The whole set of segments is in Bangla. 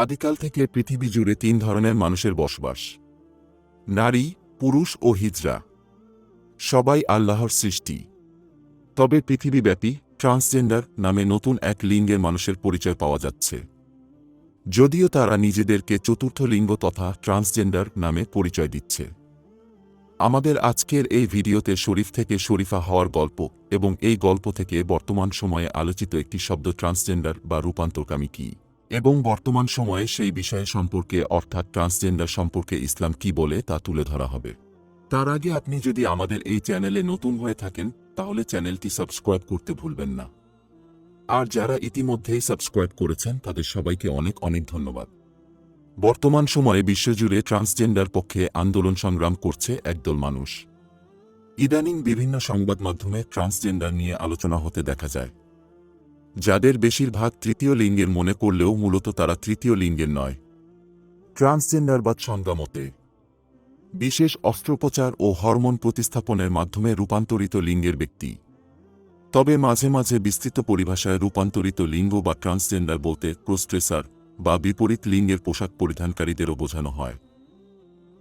আদিকাল থেকে পৃথিবী জুড়ে তিন ধরনের মানুষের বসবাস। নারী, পুরুষ ও হিজরা। সবাই আল্লাহর সৃষ্টি। তবে পৃথিবীব্যাপী ট্রান্সজেন্ডার নামে নতুন এক লিঙ্গের মানুষের পরিচয় পাওয়া যাচ্ছে। যদিও তারা নিজেদেরকে চতুর্থ লিঙ্গ তথা ট্রান্সজেন্ডার নামে পরিচয় দিচ্ছে। আমাদের আজকের এই ভিডিওতে শরীফ থেকে শরীফা হওয়ার গল্প এবং এই গল্প থেকে বর্তমান সময়ে আলোচিত একটি শব্দ ট্রান্সজেন্ডার বা রূপান্তরকামী কি? এবং বর্তমান সময়ে সেই বিষয়ে সম্পর্কে, অর্থাৎ ট্রান্সজেন্ডার সম্পর্কে ইসলাম কি বলে তা তুলে ধরা হবে। তার আগে আপনি যদি আমাদের এই চ্যানেলে নতুন হয়ে থাকেন, তাহলে চ্যানেলটি সাবস্ক্রাইব করতে ভুলবেন না। আর যারা ইতিমধ্যেই সাবস্ক্রাইব করেছেন, তাদের সবাইকে অনেক অনেক ধন্যবাদ। বর্তমান সময়ে বিশ্বজুড়ে ট্রান্সজেন্ডার পক্ষে আন্দোলন সংগ্রাম করছে একদল মানুষ। ইদানিং বিভিন্ন সংবাদ মাধ্যমে ট্রান্সজেন্ডার নিয়ে আলোচনা হতে দেখা যায়। যাদের বেশিরভাগ তৃতীয় লিঙ্গের মনে করলেও মূলত তারা তৃতীয় লিঙ্গের নয়। ট্রান্সজেন্ডার বা সংজ্ঞামতে বিশেষ অস্ত্রোপচার ও হরমোন প্রতিস্থাপনের মাধ্যমে রূপান্তরিত লিঙ্গের ব্যক্তি। তবে মাঝে মাঝে বিস্তৃত পরিভাষায় রূপান্তরিত লিঙ্গ বা ট্রান্সজেন্ডার বলতে ক্রোস্ট্রেসার বা বিপরীত লিঙ্গের পোশাক পরিধানকারীদেরও বোঝানো হয়।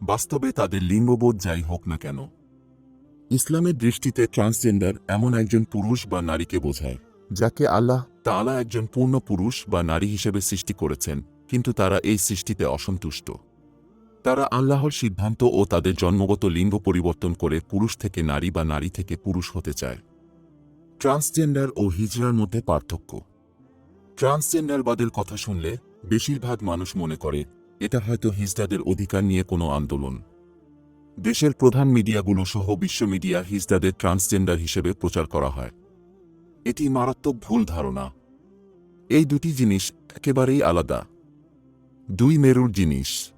বাস্তবে তাদের লিঙ্গবোধ যাই হোক না কেন। ইসলামের দৃষ্টিতে ট্রান্সজেন্ডার এমন একজন পুরুষ বা নারীকে বোঝায়। যাকে আল্লাহ তাআলা একজন পূর্ণ পুরুষ বা নারী হিসেবে সৃষ্টি করেছেন, কিন্তু তারা এই সৃষ্টিতে অসন্তুষ্ট। তারা আল্লাহর সিদ্ধান্ত ও তাদের জন্মগত লিঙ্গ পরিবর্তন করে পুরুষ থেকে নারী বা নারী থেকে পুরুষ হতে চায়। ট্রান্সজেন্ডার ও হিজড়ার মধ্যে পার্থক্য। ট্রান্সজেন্ডারবাদের কথা শুনলে বেশিরভাগ মানুষ মনে করে, এটা হয়তো হিজড়াদের অধিকার নিয়ে কোনো আন্দোলন। দেশের প্রধান মিডিয়াগুলো সহ বিশ্ব মিডিয়া হিজড়াদের ট্রান্সজেন্ডার হিসেবে প্রচার করা হয়। এটি মারাত্মক ভুল ধারণা। এই দুটি জিনিস একেবারেই আলাদা। দুই মেরুর জিনিস।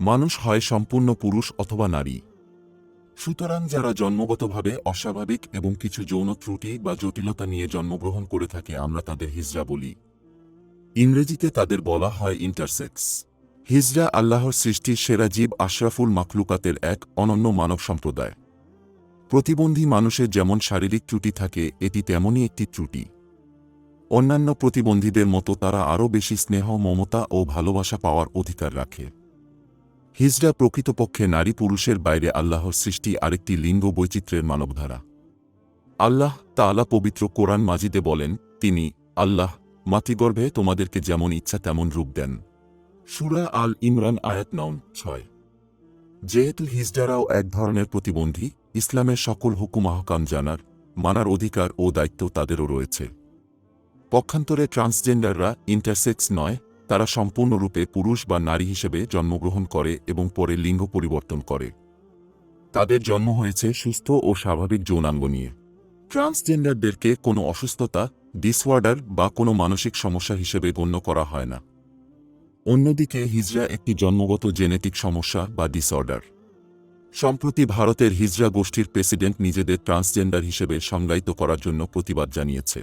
মানুষ হয় সম্পূর্ণ পুরুষ অথবা নারী। সুতরাং যারা জন্মগতভাবে অস্বাভাবিক এবং কিছু যৌন ত্রুটি বা জটিলতা নিয়ে জন্মগ্রহণ করে থাকে, আমরা তাদের হিজড়া বলি। ইংরেজিতে তাদের বলা হয় ইন্টারসেক্স হিজরা আল্লাহর সৃষ্টির সেরা জীব আশরাফুল মাখলুকাতের এক অনন্য মানব সম্প্রদায়। প্রতিবন্ধী মানুষের যেমন শারীরিক ত্রুটি থাকে, এটি তেমনই একটি ত্রুটি। অন্যান্য প্রতিবন্ধীদের মতো তারা আরও বেশি স্নেহ, মমতা ও ভালোবাসা পাওয়ার অধিকার রাখে। হিজড়া প্রকৃতপক্ষে নারী পুরুষের বাইরে আল্লাহর সৃষ্টি আরেকটি লিঙ্গ বৈচিত্র্যের মানবধারা। আল্লাহ তাআলা পবিত্র কোরআন মাজিদে বলেন, তিনি, আল্লাহ, মাতৃগর্ভে তোমাদেরকে যেমন ইচ্ছা তেমন রূপ দেন। সুরা আল ইমরান আয়াত নন ছয়। যেহেতু হিজড়ারাও এক ধরনের প্রতিবন্ধী ইসলামের সকল হুকুম আহকাম জানার, মানার অধিকার ও দায়িত্ব তাদেরও রয়েছে। পক্ষান্তরে ট্রান্সজেন্ডাররা ইন্টারসেক্স নয়, তারা সম্পূর্ণরূপে পুরুষ বা নারী হিসেবে জন্মগ্রহণ করে এবং পরে লিঙ্গ পরিবর্তন করে। তাদের জন্ম হয়েছে সুস্থ ও স্বাভাবিক যৌনাঙ্গ নিয়ে। ট্রান্সজেন্ডারদেরকে কোনো অসুস্থতা ডিসওয়ার্ডার বা কোনো মানসিক সমস্যা হিসেবে গণ্য করা হয় না। অন্যদিকে হিজড়া একটি জন্মগত জেনেটিক সমস্যা বা ডিসঅর্ডার। সম্প্রতি ভারতের হিজড়া গোষ্ঠীর প্রেসিডেন্ট নিজেদের ট্রান্সজেন্ডার হিসেবে সংজ্ঞায়িত করার জন্য প্রতিবাদ জানিয়েছে।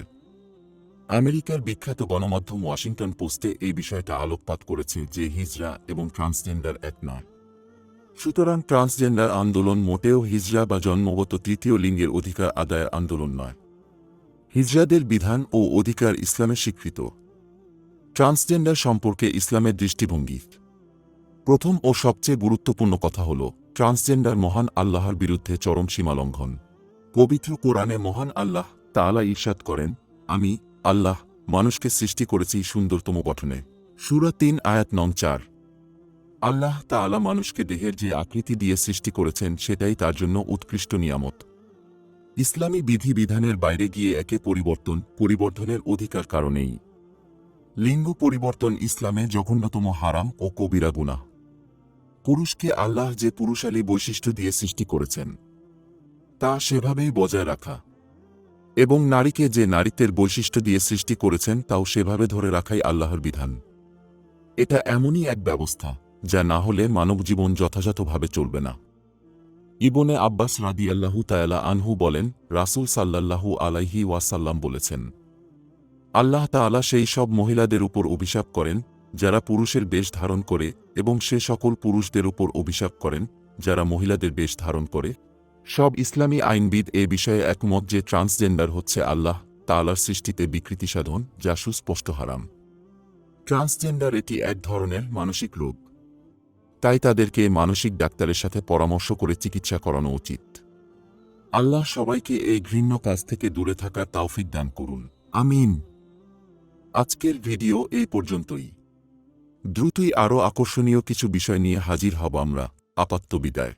আমেরিকার বিখ্যাত গণমাধ্যম ওয়াশিংটন পোস্টে এই বিষয়টা আলোকপাত করেছে যে হিজড়া এবং ট্রান্সজেন্ডার এক নয় সুতরাং ট্রান্সজেন্ডার আন্দোলন মোটেও হিজড়া বা জন্মগত তৃতীয় লিঙ্গের অধিকার আদায়ের আন্দোলন নয়। হিজরাদের বিধান ও অধিকার ইসলামে স্বীকৃত। ট্রান্সজেন্ডার সম্পর্কে ইসলামের দৃষ্টিভঙ্গি। প্রথম ও সবচেয়ে গুরুত্বপূর্ণ কথা হল ট্রান্সজেন্ডার মহান আল্লাহর বিরুদ্ধে চরম সীমালঙ্ঘন। পবিত্র কোরআনে মহান আল্লাহ তাআলা ঈর্ষাদ করেন, আমি, আল্লাহ, মানুষকে সৃষ্টি করেছি সুন্দরতম গঠনে। সুরা তিন, আয়াত নং চার। আল্লাহ তাআলা মানুষকে দেহের যে আকৃতি দিয়ে সৃষ্টি করেছেন, সেটাই তার জন্য উৎকৃষ্ট নিয়ামত। ইসলামী বিধিবিধানের বাইরে গিয়ে একে পরিবর্তন, পরিবর্ধনের অধিকার কারণেই। লিঙ্গ পরিবর্তন ইসলামে জঘন্যতম হারাম ও কবিরা গুনাহ। পুরুষকে আল্লাহ যে পুরুষালী বৈশিষ্ট্য দিয়ে সৃষ্টি করেছেন, তা সেভাবেই বজায় রাখা। এবং নারীকে যে নারীত্বের বৈশিষ্ট্য দিয়ে সৃষ্টি করেছেন, তাও সেভাবে ধরে রাখাই আল্লাহর বিধান। এটা এমনই এক ব্যবস্থা, যা না হলে মানব জীবন যথাযথভাবে চলবে না। ইবনে আব্বাস রাদিয়াল্লাহু তায়ালা আনহু বলেন, রাসূল সাল্লাল্লাহু আলাইহি ওয়াসাল্লাম বলেছেন, আল্লাহ তাআলা সেই সব মহিলাদের উপর অভিশাপ করেন যারা পুরুষের বেশ ধারণ করে এবং সে সকল পুরুষদের উপর অভিশাপ করেন, যারা মহিলাদের বেশ ধারণ করে। সব ইসলামী আইনবিদ এ বিষয়ে একমত যে ট্রান্সজেন্ডার হচ্ছে আল্লাহ তালার সৃষ্টিতে বিকৃতি সাধন, যা সুস্পষ্ট হারাম। ট্রান্সজেন্ডার এটি এক ধরনের মানসিক রোগ। তাই তাদেরকে মানসিক ডাক্তারের সাথে পরামর্শ করে চিকিৎসা করানো উচিত। আল্লাহ সবাইকে এই ঘৃণ্য কাজ থেকে দূরে থাকার তাওফিক দান করুন। আমিন। আজকের ভিডিও এই পর্যন্তই। দ্রুতই আরও আকর্ষণীয় কিছু বিষয় নিয়ে হাজির হব আমরা। আপাত্ত বিদায়।